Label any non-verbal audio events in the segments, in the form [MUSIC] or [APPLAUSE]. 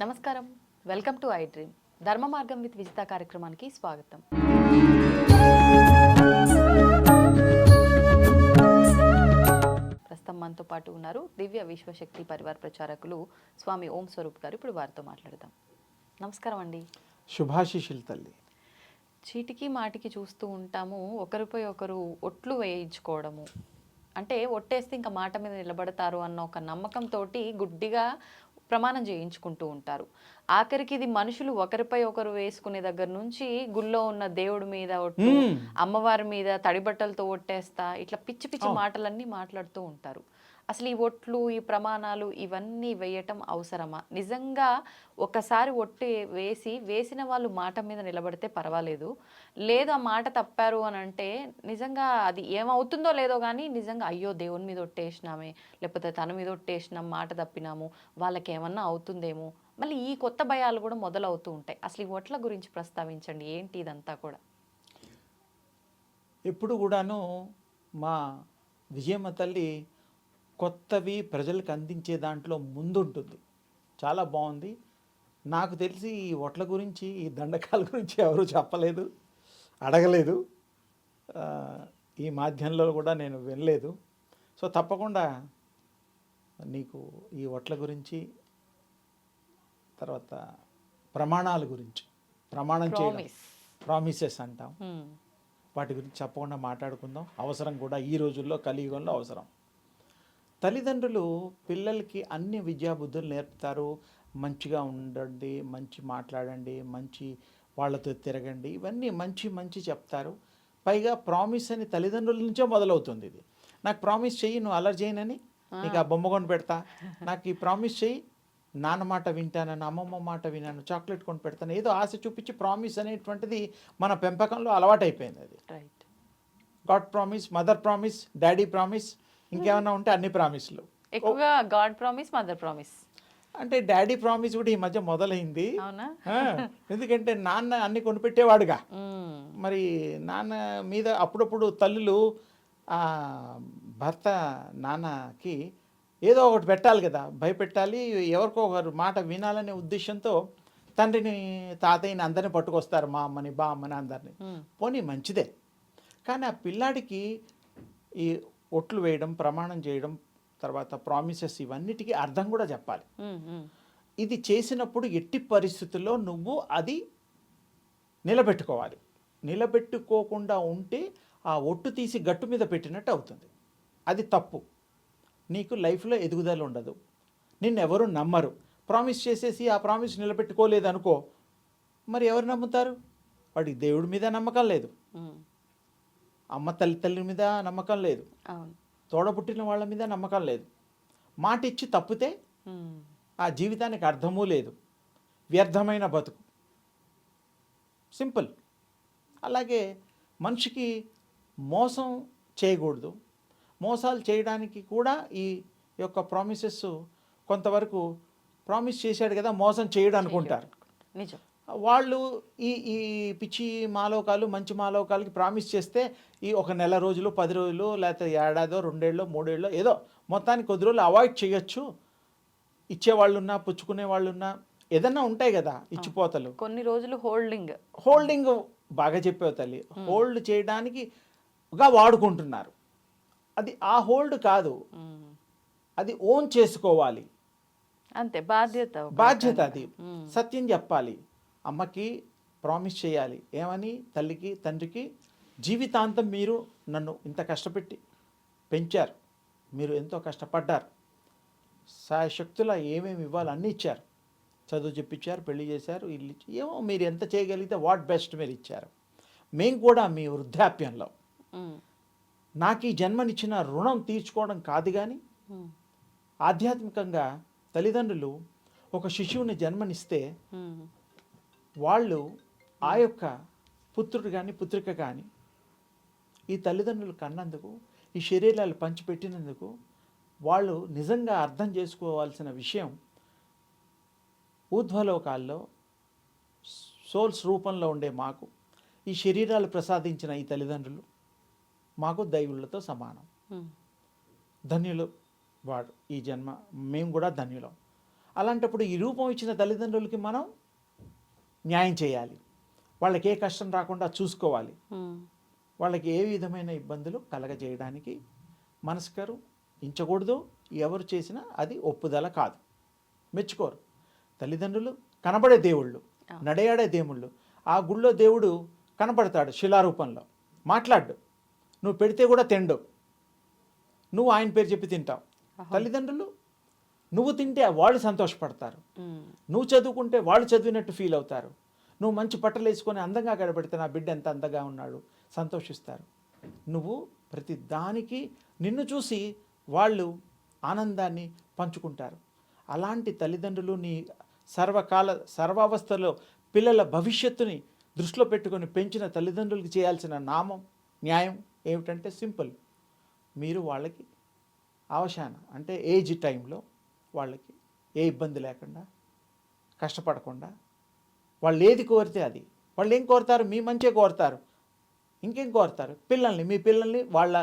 నమస్కారం. Welcome to iDream. ధర్మ మార్గం విత్ విజిత కార్యక్రమానికి స్వాగతం. ప్రస్తుతం మనతో పాటు ఉన్నారు దివ్య విశ్వశక్తి పరివార ప్రచారకులు స్వామి ఓం స్వరూప్ గారు. ఇప్పుడు వారితో మాట్లాడదాం. నమస్కారం అండి. శుభాశిషులు తల్లి. చీటికి మాటికి చూస్తూ ఉంటాము ఒకరిపై ఒకరు ఒట్లు వేయించుకోవడము. అంటే ఒట్టేస్తే ఇంకా మాట మీద నిలబడతారు అన్న ఒక నమ్మకంతో గుడ్డిగా ప్రమాణం చేయించుకుంటూ ఉంటారు. ఆఖరికి ఇది మనుషులు ఒకరిపై ఒకరు వేసుకునే దగ్గర నుంచి గుళ్ళో ఉన్న దేవుడి మీద ఒట్టు. అమ్మవారి మీద తడి బట్టలతో ఒట్టేస్తా ఇట్లా పిచ్చి పిచ్చి మాటలన్నీ మాట్లాడుతూ ఉంటారు. అసలు ఈ ఒట్లు ఈ ప్రమాణాలు ఇవన్నీ వేయటం అవసరమా? నిజంగా ఒకసారి ఒట్టు వేసి వేసిన వాళ్ళు మాట మీద నిలబడితే పర్వాలేదు. లేదు ఆ మాట తప్పారు అని అంటే నిజంగా అది ఏమవుతుందో లేదో కానీ నిజంగా అయ్యో దేవుని మీద ఒట్టేసినామే లేకపోతే తన మీద ఒట్టేసినాం మాట తప్పినాము వాళ్ళకి ఏమన్నా అవుతుందేమో. మళ్ళీ ఈ కొత్త భయాలు కూడా మొదలవుతూ ఉంటాయి. అసలు ఈ ఒట్ల గురించి ప్రస్తావించండి. ఏంటి ఇదంతా కూడా? ఎప్పుడు కూడాను మా విజయమ్మ తల్లి కొత్తవి ప్రజలకు అందించే దాంట్లో ముందుంటుంది. చాలా బాగుంది. నాకు తెలిసి ఈ ఒట్ల గురించి ఈ దండకాల గురించి ఎవరు చెప్పలేదు అడగలేదు. ఈ మాధ్యమంలో కూడా నేను వినలేదు. సో తప్పకుండా నీకు ఈ ఒట్ల గురించి తర్వాత ప్రమాణాల గురించి ప్రమాణం చేయడం ప్రామిస్ ప్రామిసెస్ అంటాం. వాటి గురించి చెప్పకుండా మాట్లాడుకుందాం. అవసరం కూడా ఈ రోజుల్లో కలియుగంలో అవసరం. తల్లిదండ్రులు పిల్లలకి అన్ని విద్యాబుద్ధులు నేర్పుతారు. మంచిగా ఉండండి మంచి మాట్లాడండి మంచి వాళ్ళతో తిరగండి ఇవన్నీ మంచి మంచి చెప్తారు. పైగా ప్రామిస్ అని తల్లిదండ్రుల నుంచే మొదలవుతుంది ఇది. నాకు ప్రామిస్ చెయ్యి నువ్వు అలర్ చేయనని నీకు ఆ బొమ్మ కొని పెడతా. నాకు ఈ ప్రామిస్ చెయ్యి నాన్న మాట వింటానని అమ్మమ్మ మాట వినాను చాక్లెట్ కొని పెడతాను. ఏదో ఆశ చూపించి ప్రామిస్ అనేటువంటిది మన పెంపకంలో అలవాటైపోయింది అది. Right. God promise mother promise daddy promise ఇంకేమైనా ఉంటే అన్ని ప్రామిస్లు. ఎక్కువగా గాడ్ ప్రామిస్ మదర్ ప్రామిస్. అంటే డాడీ ప్రామిస్ కూడా ఈ మధ్య మొదలైంది. ఎందుకంటే నాన్న అన్ని కొనిపెట్టేవాడుగా. మరి నాన్న మీద అప్పుడప్పుడు తల్లులు ఆ, భర్త నాన్నకి ఏదో ఒకటి పెట్టాలి కదా. భయపెట్టాలి ఎవరికో ఒకరు మాట వినాలనే ఉద్దేశంతో తండ్రిని తాతయ్యని అందరిని పట్టుకొస్తారు మా అమ్మని బా అమ్మని అందరిని. పోనీ మంచిదే. కానీ ఆ పిల్లాడికి ఈ ఒట్లు వేయడం ప్రమాణం చేయడం తర్వాత ప్రామిసెస్ ఇవన్నిటికీ అర్థం కూడా చెప్పాలి. ఇది చేసినప్పుడు ఎట్టి పరిస్థితుల్లో నువ్వు అది నిలబెట్టుకోవాలి. నిలబెట్టుకోకుండా ఉంటే ఆ ఒట్టు తీసి గట్టు మీద పెట్టినట్టు అవుతుంది. అది తప్పు. నీకు లైఫ్లో ఎదుగుదల ఉండదు. నిన్నెవరు నమ్మరు. ప్రామిస్ చేసేసి ఆ ప్రామిస్ నిలబెట్టుకోలేదు అనుకో మరి ఎవరు నమ్ముతారు? వాడికి దేవుడి మీద నమ్మకం లేదు. అమ్మ తల్లి తల్లి మీద నమ్మకం లేదు. అవును. తోడబుట్టిన వాళ్ళ మీద నమ్మకం లేదు. మాట ఇచ్చి తప్పితే. ఆ జీవితానికి అర్థమూ లేదు. వ్యర్థమైన బతుకు. సింపుల్. అలాగే మనిషికి మోసం చేయకూడదు. మోసాలు చేయడానికి కూడా ఈ యొక్క ప్రామిసెస్ కొంతవరకు ప్రామిస్ చేశాడు కదా మోసం చేయడు అనుకుంటారు. నిజం. వాళ్ళు ఈ ఈ పిచ్చి మాలోకాలు మంచి మాలోకాలకి ప్రామిస్ చేస్తే ఈ ఒక నెల రోజులు పది రోజులు లేకపోతే ఏడాదో రెండేళ్ళు మూడేళ్ళు ఏదో మొత్తానికి కొద్ది రోజులు అవాయిడ్ చేయొచ్చు. ఇచ్చేవాళ్ళు ఉన్నా పుచ్చుకునే వాళ్ళు ఉన్నా ఏదన్నా ఉంటాయి కదా ఇచ్చిపోతలు. కొన్ని రోజులు హోల్డింగ్. హోల్డింగ్ బాగా చెప్పావు తల్లి. హోల్డ్ చేయడానికి గా వాడుకుంటున్నారు. అది ఆ హోల్డ్ కాదు. అది ఓన్ చేసుకోవాలి. అంతే బాధ్యత బాధ్యత అది. సత్యం చెప్పాలి. అమ్మకి ప్రామిస్ చేయాలి. ఏమని? తల్లికి తండ్రికి జీవితాంతం మీరు నన్ను ఇంత కష్టపెట్టి పెంచారు. మీరు ఎంతో కష్టపడ్డారు. సాయశక్తుల ఏమేమి ఇవ్వాలి అన్నీ ఇచ్చారు. చదువు చెప్పించారు పెళ్ళి చేశారు ఇల్లు ఇచ్చి- ఏమో మీరు ఎంత చేయగలిగితే వాట్ బెస్ట్ మీరు ఇచ్చారు. మేము కూడా మీ వృద్ధాప్యంలో. నాకు ఈ జన్మనిచ్చిన రుణం తీర్చుకోవడం కాదు కానీ. ఆధ్యాత్మికంగా తల్లిదండ్రులు ఒక శిశువుని జన్మనిస్తే. వాళ్ళు ఆ యొక్క పుత్రుడు కానీ పుత్రిక కానీ ఈ తల్లిదండ్రులు కన్నందుకు ఈ శరీరాలు పంచిపెట్టినందుకు వాళ్ళు నిజంగా అర్థం చేసుకోవాల్సిన విషయం ఊర్ధ్వలోకాల్లో సోల్స్ రూపంలో ఉండే మాకు ఈ శరీరాలు ప్రసాదించిన ఈ తల్లిదండ్రులు మాకు దైవులతో సమానం. ధన్యులు వాడు ఈ జన్మ మేము కూడా ధన్యులం అలాంటప్పుడు ఈ రూపం ఇచ్చిన తల్లిదండ్రులకి మనం న్యాయం చేయాలి. వాళ్ళకి ఏ కష్టం రాకుండా చూసుకోవాలి. వాళ్ళకి ఏ విధమైన ఇబ్బందులు కలగజేయడానికి మనస్కరు ఇంచకూడదు. ఎవరు చేసినా అది ఒప్పుదల కాదు. మెచ్చుకోరు. తల్లిదండ్రులు కనబడే దేవుళ్ళు. నడయాడే దేవుళ్ళు. ఆ గుళ్ళో దేవుడు కనబడతాడు శిలారూపంలో. మాట్లాడు. నువ్వు పెడితే కూడా తిండు. నువ్వు ఆయన పేరు చెప్పి తింటావు. తల్లిదండ్రులు నువ్వు తింటే వాళ్ళు సంతోషపడతారు. నువ్వు చదువుకుంటే వాళ్ళు చదివినట్టు ఫీల్ అవుతారు. నువ్వు మంచి బట్టలు వేసుకొని అందంగా గడపెడితే నా బిడ్డ ఎంత అందంగా ఉన్నాడు సంతోషిస్తారు. నువ్వు ప్రతి దానికి నిన్ను చూసి వాళ్ళు ఆనందాన్ని పంచుకుంటారు. అలాంటి తల్లిదండ్రులు నీ సర్వకాల సర్వావస్థలో పిల్లల భవిష్యత్తుని దృష్టిలో పెట్టుకొని పెంచిన తల్లిదండ్రులకి చేయాల్సిన నామం న్యాయం ఏమిటంటే సింపుల్. మీరు వాళ్ళకి అవశాన అంటే ఏజ్ టైంలో వాళ్ళకి ఏ ఇబ్బంది లేకుండా కష్టపడకుండా వాళ్ళు ఏది కోరితే అది. వాళ్ళు ఏం కోరుతారు? మీ మంచే కోరుతారు. ఇంకేం కోరుతారు? పిల్లల్ని మీ పిల్లల్ని వాళ్ళ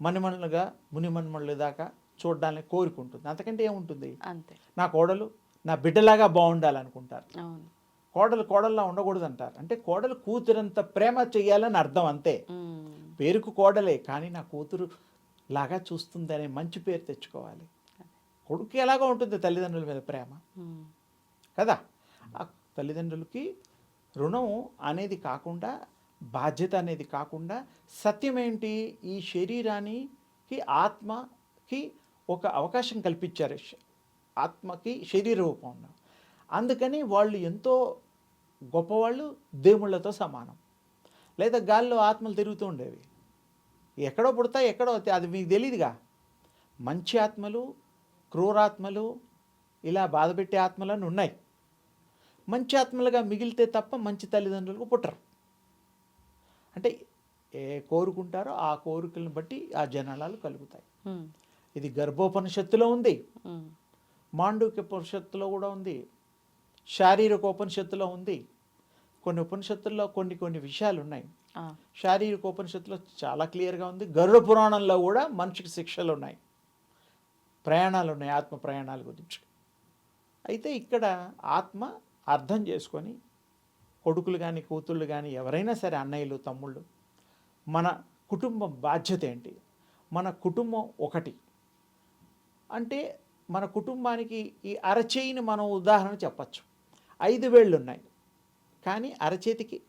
మణిమణులుగా మునిమణుల దాకా చూడడానికి కోరుకుంటుంది. అంతకంటే ఏముంటుంది? అంతే. నా కోడలు నా బిడ్డలాగా బాగుండాలనుకుంటారు. కోడలు కోడల్లా ఉండకూడదు అంటారు అంటే కోడలు కూతురంత ప్రేమ చేయాలని అర్థం అంతే. పేరుకు కోడలే కానీ నా కూతురు లాగా చూస్తుంది అనే మంచి పేరు తెచ్చుకోవాలి. కొడుకు ఎలాగో ఉంటుంది తల్లిదండ్రుల మీద ప్రేమ. కదా? ఆ తల్లిదండ్రులకి రుణం అనేది కాకుండా బాధ్యత అనేది కాకుండా సత్యం ఏంటి? ఈ శరీరానికి ఆత్మకి ఒక అవకాశం కల్పించారు. ఆత్మకి శరీర రూపం ఉన్న అందుకని వాళ్ళు ఎంతో గొప్పవాళ్ళు దేవుళ్ళతో సమానం. లేదా గాల్లో ఆత్మలు తిరుగుతూ ఉండేవి. ఎక్కడో పుడతాయి ఎక్కడో. అది మీకు తెలియదుగా మంచి ఆత్మలు క్రూరాత్మలు ఇలా బాధపెట్టే ఆత్మలను ఉన్నాయి. మంచి ఆత్మలుగా మిగిలితే తప్ప మంచి తల్లిదండ్రులకు పుట్టరు. అంటే ఏ కోరుకుంటారో ఆ కోరికలను బట్టి ఆ జనాలు కలుగుతాయి. ఇది గర్భోపనిషత్తులో ఉంది. మాండూక్య ఉపనిషత్తులో కూడా ఉంది. శారీరక ఉపనిషత్తులో ఉంది. కొన్ని ఉపనిషత్తుల్లో కొన్ని కొన్ని విషయాలు ఉన్నాయి శారీరక ఉపనిషత్తులో చాలా క్లియర్గా ఉంది. గరుడ పురాణంలో కూడా మనిషికి శిక్షలు ఉన్నాయి ప్రయాణాలు ఉన్నాయి ఆత్మ ప్రయాణాల గురించి. అయితే ఇక్కడ ఆత్మ అర్థం చేసుకొని కొడుకులు కానీ కూతుళ్ళు కానీ ఎవరైనా సరే అన్నయ్యలు తమ్ముళ్ళు మన కుటుంబం బాధ్యత ఏంటి? మన కుటుంబం ఒకటి. అంటే మన కుటుంబానికి ఈ అరచేయిని మనం ఉదాహరణ చెప్పచ్చు. ఐదు వేళ్ళు ఉన్నాయి కానీ అరచేతికి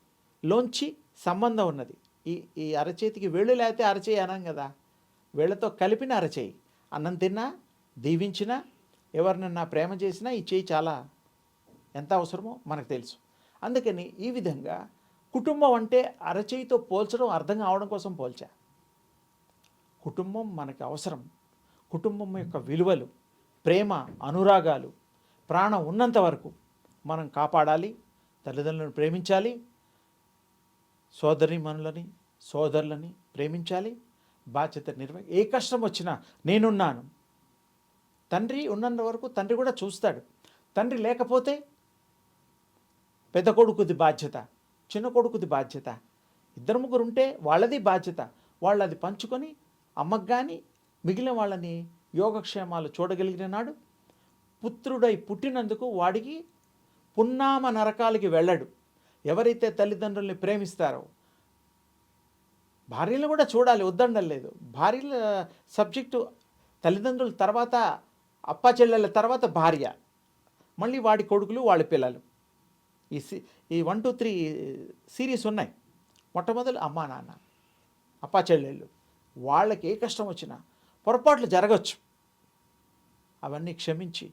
లోంచి సంబంధం ఉన్నది. ఈ ఈ అరచేతికి వేళ్ళు లేకపోతే అరచేయి అనం కదా? వేళ్ళతో కలిపిన అరచేయి. అన్నం తిన్నా దీవించినా ఎవరినన్నా ప్రేమ చేసినా ఈ చేయి చాలా ఎంత అవసరమో మనకు తెలుసు. అందుకని ఈ విధంగా కుటుంబం అంటే అరచేయితో పోల్చడం అర్థం కావడం కోసం పోల్చా. కుటుంబం మనకి అవసరం. కుటుంబం యొక్క విలువలు ప్రేమ అనురాగాలు ప్రాణం ఉన్నంత వరకు మనం కాపాడాలి తల్లిదండ్రులను ప్రేమించాలి సోదరిమణులని సోదరులని ప్రేమించాలి బాధ్యత నిర్వహి ఏ కష్టం వచ్చినా నేనున్నాను. తండ్రి ఉన్నంత వరకు తండ్రి కూడా చూస్తాడు. తండ్రి లేకపోతే పెద్ద కొడుకుది బాధ్యత చిన్న కొడుకుది బాధ్యత. ఇద్దరు ముగ్గురు ఉంటే వాళ్ళది బాధ్యత. వాళ్ళు అది పంచుకొని అమ్మకు కానీ మిగిలిన వాళ్ళని యోగక్షేమాలు చూడగలిగిన నాడు పుత్రుడై పుట్టినందుకు వాడికి పున్నామ నరకాలకి వెళ్ళడు. ఎవరైతే తల్లిదండ్రుల్ని ప్రేమిస్తారో భార్యలను కూడా చూడాలి వద్దండలేదు భార్యల సబ్జెక్టు తల్లిదండ్రుల తర్వాత అప్ప చెల్లెల తర్వాత భార్య. మళ్ళీ వాడి కొడుకులు వాళ్ళ పిల్లలు. ఈ సి ఈ వన్ టూ త్రీ సిరీస్ ఉన్నాయి. మొట్టమొదలు అమ్మా నాన్న అప్పా చెల్లెళ్ళు. వాళ్ళకి ఏ కష్టం వచ్చినా పొరపాట్లు జరగచ్చు. అవన్నీ క్షమించి.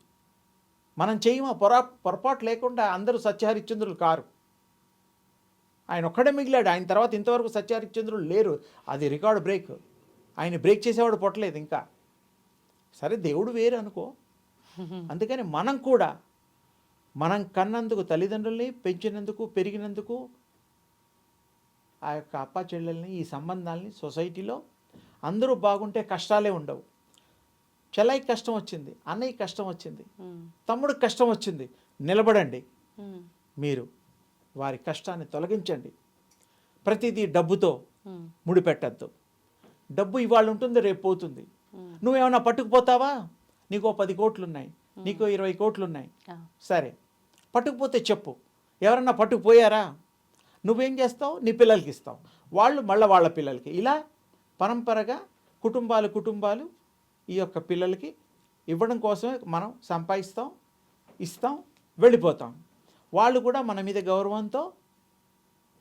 మనం చేయమా? పొరా పొరపాటు లేకుండా అందరూ సత్యహరిశ్చంద్రులు కారు. ఆయన ఒక్కడే మిగిలాడు. ఆయన తర్వాత ఇంతవరకు సత్యహరిశ్చంద్రులు లేరు. అది రికార్డు బ్రేక్. ఆయన బ్రేక్ చేసేవాడు పొట్టలేదు ఇంకా. సరే దేవుడు వేరు అనుకో. [LAUGHS] అందుకని మనం కూడా మనం కన్నందుకు తల్లిదండ్రుల్ని పెంచినందుకు పెరిగినందుకు ఆ యొక్క అప్ప చెల్లెల్ని ఈ సంబంధాలని సొసైటీలో అందరూ బాగుంటే కష్టాలే ఉండవు. చెల్లైకి కష్టం వచ్చింది అన్నయ్యకి కష్టం వచ్చింది తమ్ముడికి కష్టం వచ్చింది. నిలబడండి. మీరు వారి కష్టాన్ని తొలగించండి. ప్రతిదీ డబ్బుతో ముడిపెట్టద్దు. డబ్బు ఇవాళ ఉంటుంది రేపు పోతుంది. ఉమ్, నువ్వేమన్నా పట్టుకుపోతావా? నీకు పది కోట్లు ఉన్నాయి నీకు ఇరవై కోట్లు ఉన్నాయి సరే. పట్టుకుపోతే చెప్పు. ఎవరన్నా పట్టుకుపోయారా? నువ్వేం చేస్తావు? నీ పిల్లలకి ఇస్తావు. వాళ్ళు మళ్ళీ వాళ్ళ పిల్లలకి. ఇలా పరంపరగా కుటుంబాలు కుటుంబాలు ఈ యొక్క పిల్లలకి ఇవ్వడం కోసమే మనం సంపాదిస్తాం ఇస్తాం వెళ్ళిపోతాం. వాళ్ళు కూడా మన మీద గౌరవంతో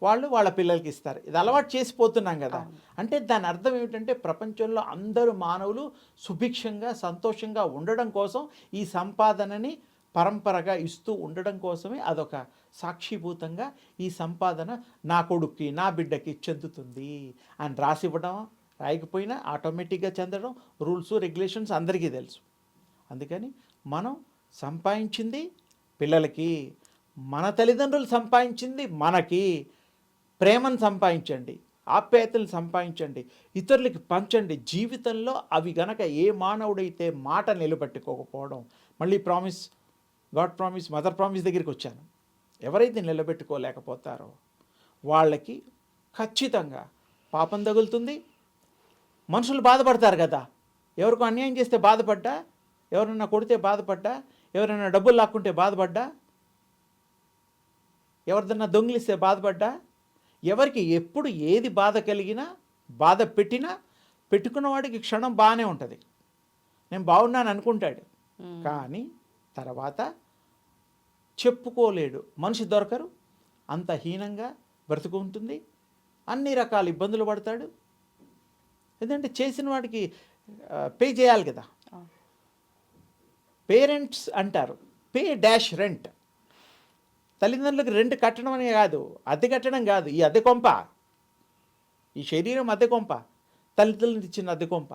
వాళ్ళు వాళ్ళ పిల్లలకి ఇస్తారు. ఇది అలవాటు చేసిపోతున్నాం కదా. అంటే దాని అర్థం ఏమిటంటే ప్రపంచంలో అందరూ మానవులు సుభిక్షంగా సంతోషంగా ఉండడం కోసం ఈ సంపాదనని పరంపరగా ఇస్తూ ఉండడం కోసమే అదొక సాక్షిభూతంగా ఈ సంపాదన నా కొడుక్కి నా బిడ్డకి చెందుతుంది అని రాసివ్వడం రాయకపోయినా ఆటోమేటిక్గా చెందడం రూల్స్ రెగ్యులేషన్స్ అందరికీ తెలుసు. అందుకని మనం సంపాదించింది పిల్లలకి మన తల్లిదండ్రులు సంపాదించింది మనకి ప్రేమను సంపాదించండి ఆప్యాయతలు సంపాదించండి ఇతరులకి పంచండి. జీవితంలో అవి గనక ఏ మానవుడైతే మాట నిలబెట్టుకోకపోవడం మళ్ళీ promise God promise mother promise దగ్గరికి వచ్చాను. ఎవరైతే నిలబెట్టుకోలేకపోతారో వాళ్ళకి ఖచ్చితంగా పాపం తగులుతుంది. మనుషులు బాధపడతారు కదా. ఎవరికో అన్యాయం చేస్తే బాధపడ్డా? ఎవరైనా కొడితే బాధపడ్డా? ఎవరైనా డబ్బులు లాక్కుంటే బాధపడ్డా? ఎవరిదన్నా దొంగిలిస్తే బాధపడ్డా? ఎవరికి ఎప్పుడు ఏది బాధ కలిగినా బాధ పెట్టినా పెట్టుకున్న వాడికి క్షణం బాగానే ఉంటుంది. నేను బాగున్నాను అనుకుంటాడు. కానీ తర్వాత చెప్పుకోలేడు. మనిషి దొరకరు. అంత హీనంగా బ్రతుకుంటుంది అన్ని రకాల ఇబ్బందులు పడతాడు. ఎందుకంటే చేసిన వాడికి పే చేయాలి కదా. పేరెంట్స్ అంటారు. Pay dash rent. తల్లిదండ్రులకు రెంట్ కట్టడం అనే కాదు అద్దె కట్టడం కాదు ఈ అద్దె కొంప. ఈ శరీరం అద్దె కొంప తల్లిదండ్రులు ఇచ్చిన అద్దె కొంప.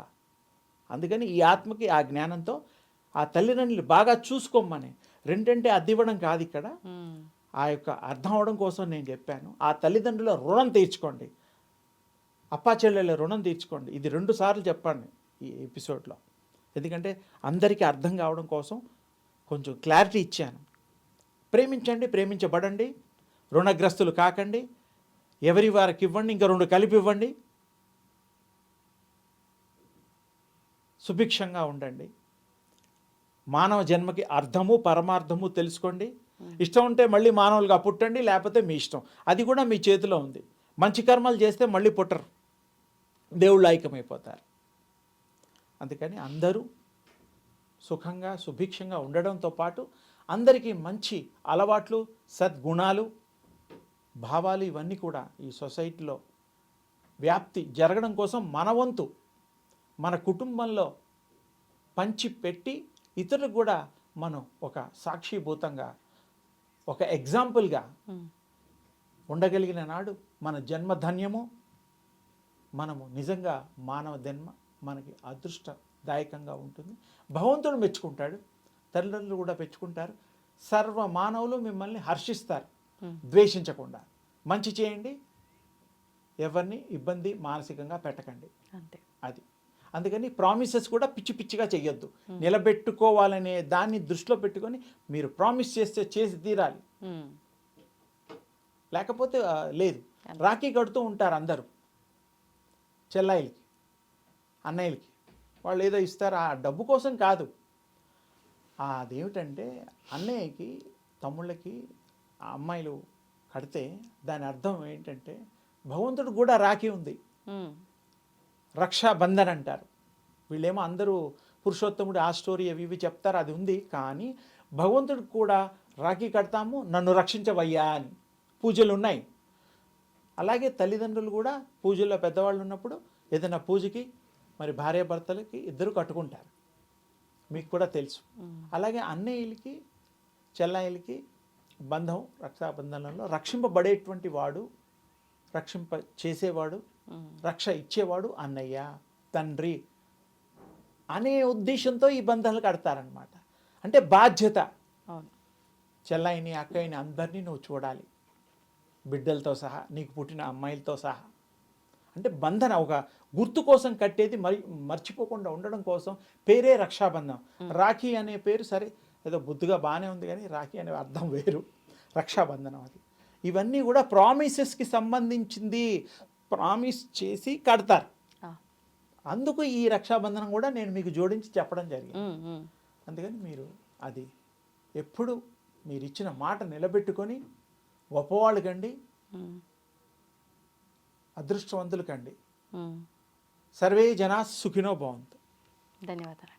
అందుకని ఈ ఆత్మకి ఆ జ్ఞానంతో ఆ తల్లిదండ్రులు బాగా చూసుకోమని రెండంటే అద్దె ఇవ్వడం కాదు ఇక్కడ. ఆ యొక్క అర్థం అవడం కోసం నేను చెప్పాను. ఆ తల్లిదండ్రుల రుణం తీర్చుకోండి. అప్పా చెల్లెల రుణం తీర్చుకోండి. ఇది రెండు సార్లు చెప్పండి ఈ ఎపిసోడ్లో. ఎందుకంటే అందరికీ అర్థం కావడం కోసం కొంచెం క్లారిటీ ఇచ్చాను. ప్రేమించండి ప్రేమించబడండి. రుణగ్రస్తులు కాకండి. ఎవరి వారికి ఇవ్వండి ఇంకా రెండు కలిపి ఇవ్వండి. సుభిక్షంగా ఉండండి. మానవ జన్మకి అర్థము పరమార్థము తెలుసుకోండి. ఇష్టం ఉంటే మళ్ళీ మానవులుగా పుట్టండి లేకపోతే మీ ఇష్టం. అది కూడా మీ చేతిలో ఉంది. మంచి కర్మలు చేస్తే మళ్ళీ పుట్టరు. దేవుళ్ళు ఐక్యమైపోతారు. అందుకని అందరూ సుఖంగా సుభిక్షంగా ఉండడంతో పాటు అందరికీ మంచి అలవాట్లు సద్గుణాలు భావాలు ఇవన్నీ కూడా ఈ సొసైటీలో వ్యాప్తి జరగడం కోసం మన వంతు మన కుటుంబంలో పంచి పెట్టి ఇతరులకు కూడా మనం ఒక సాక్షిభూతంగా ఒక ఎగ్జాంపుల్గా ఉండగలిగిన నాడు మన జన్మధన్యము మనము నిజంగా మానవ జన్మ మనకి అదృష్టదాయకంగా ఉంటుంది. భగవంతుడు మెచ్చుకుంటాడు. తల్లిదండ్రులు కూడా మెచ్చుకుంటారు సర్వ మానవులు మిమ్మల్ని హర్షిస్తారు. ద్వేషించకుండా. మంచి చేయండి. ఎవరిని ఇబ్బంది మానసికంగా పెట్టకండి. అంతే. అది. అందుకని ప్రామిసెస్ కూడా పిచ్చి పిచ్చిగా చెయ్యొద్దు. నిలబెట్టుకోవాలనే దాన్ని దృష్టిలో పెట్టుకొని మీరు ప్రామిస్ చేస్తే చేసి తీరాలి. లేకపోతే లేదు. రాఖీ కడుతూ ఉంటారు అందరూ. చెల్లాయిలకి అన్నయ్యలకి. వాళ్ళు ఏదో ఇస్తారు? ఆ డబ్బు కోసం కాదు. అదేమిటంటే అన్నయ్యకి తమ్ముళ్ళకి అమ్మాయిలు కడితే దాని అర్థం ఏంటంటే భగవంతుడు కూడా రాఖీ ఉంది. రక్షాబంధన్ అంటారు. వీళ్ళేమో అందరూ పురుషోత్తముడు ఆ స్టోరీ అవి ఇవి చెప్తారు అది ఉంది. కానీ భగవంతుడికి కూడా రాఖీ కడతాము నన్ను రక్షించవయ్యా అని పూజలు ఉన్నాయి. అలాగే తల్లిదండ్రులు కూడా పూజల్లో పెద్దవాళ్ళు ఉన్నప్పుడు ఏదైనా పూజకి మరి భార్యాభర్తలకి ఇద్దరు కట్టుకుంటారు. మీకు కూడా తెలుసు. అలాగే అన్నయ్యలకి చెల్లాయిలకి బంధం రక్షాబంధనంలో రక్షింపబడేటువంటి వాడు రక్షింప చేసేవాడు రక్ష ఇచ్చేవాడు అన్నయ్య తండ్రి అనే ఉద్దేశంతో ఈ బంధాలు కడతారనమాట అంటే బాధ్యత. చెల్లాయిని అక్కయ్యని అందరినీ నువ్వు చూడాలి. బిడ్డలతో సహా నీకు పుట్టిన అమ్మాయిలతో సహా. అంటే బంధన ఒక గుర్తు కోసం కట్టేది మరి మర్చిపోకుండా ఉండడం కోసం పేరే రక్షాబంధం. రాఖీ అనే పేరు సరే ఏదో బుద్ధిగా బాగానే ఉంది కానీ రాఖీ అనే అర్థం వేరు. రక్షాబంధనం అది. ఇవన్నీ కూడా ప్రామిసెస్కి సంబంధించింది. ప్రామిస్ చేసి కడతారు. అందుకు ఈ రక్షాబంధనం కూడా నేను మీకు జోడించి చెప్పడం జరిగింది. అందుకని మీరు అది ఎప్పుడు మీరు ఇచ్చిన మాట నిలబెట్టుకొని గొప్పవాళ్ళు కండి అదృష్టవంతులు కండి. సర్వే జనా సుఖినో భవంతు. ధన్యవాదాలు